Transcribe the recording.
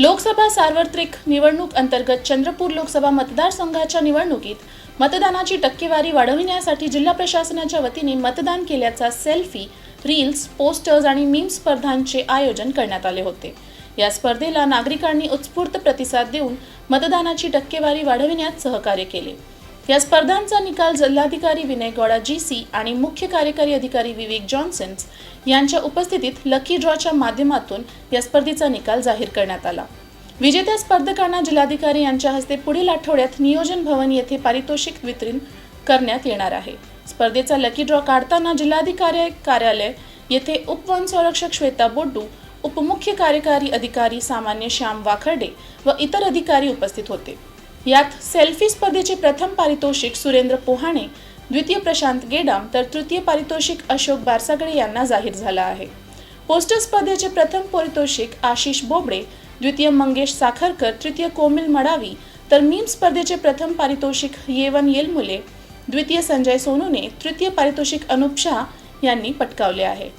लोकसभा सार्वत्रिक निवडणूक अंतर्गत चंद्रपूर लोकसभा मतदारसंघाच्या निवडणुकीत मतदानाची टक्केवारी वाढविण्यासाठी जिल्हा प्रशासनाच्या वतीने मतदान केल्याचा सेल्फी रील्स पोस्टर्स आणि मीम स्पर्धांचे आयोजन करण्यात आले होते. या स्पर्धेला नागरिकांनी उत्स्फूर्त प्रतिसाद देऊन मतदानाची टक्केवारी वाढविण्यात सहकार्य केले. या स्पर्धांचा निकाल जिल्हाधिकारी विनय गौडा जी सी आणि मुख्य कार्यकारी अधिकारी विवेक जॉन्सन्स यांच्या उपस्थितीत लकी ड्रॉच्या माध्यमातून या स्पर्धेचा निकाल जाहीर करण्यात आला. विजेत्या स्पर्धकांना जिल्हाधिकारी यांच्या हस्ते पुढील आठवड्यात नियोजन भवन येथे पारितोषिक वितरण करण्यात येणार आहे. स्पर्धेचा लकी ड्रॉ काढताना जिल्हाधिकारी कार्यालय येथे उपवन संरक्षक श्वेता बोड्डू उपमुख्य कार्यकारी अधिकारी सामान्य श्याम वाखर्डे व इतर अधिकारी उपस्थित होते. यात सेल्फी स्पर्धेचे प्रथम पारितोषिक सुरेंद्र पोहाणे द्वितीय प्रशांत गेडाम तर तृतीय पारितोषिक अशोक बारसागडे यांना जाहीर झाला आहे. पोस्टर स्पर्धेचे प्रथम पारितोषिक आशिष बोबडे द्वितीय मंगेश साखरकर तृतीय कोमिल मडावी तर मीम स्पर्धेचे प्रथम पारितोषिक येवन येलमुले द्वितीय संजय सोनूने तृतीय पारितोषिक अनुप शाह यांनी पटकावले आहे.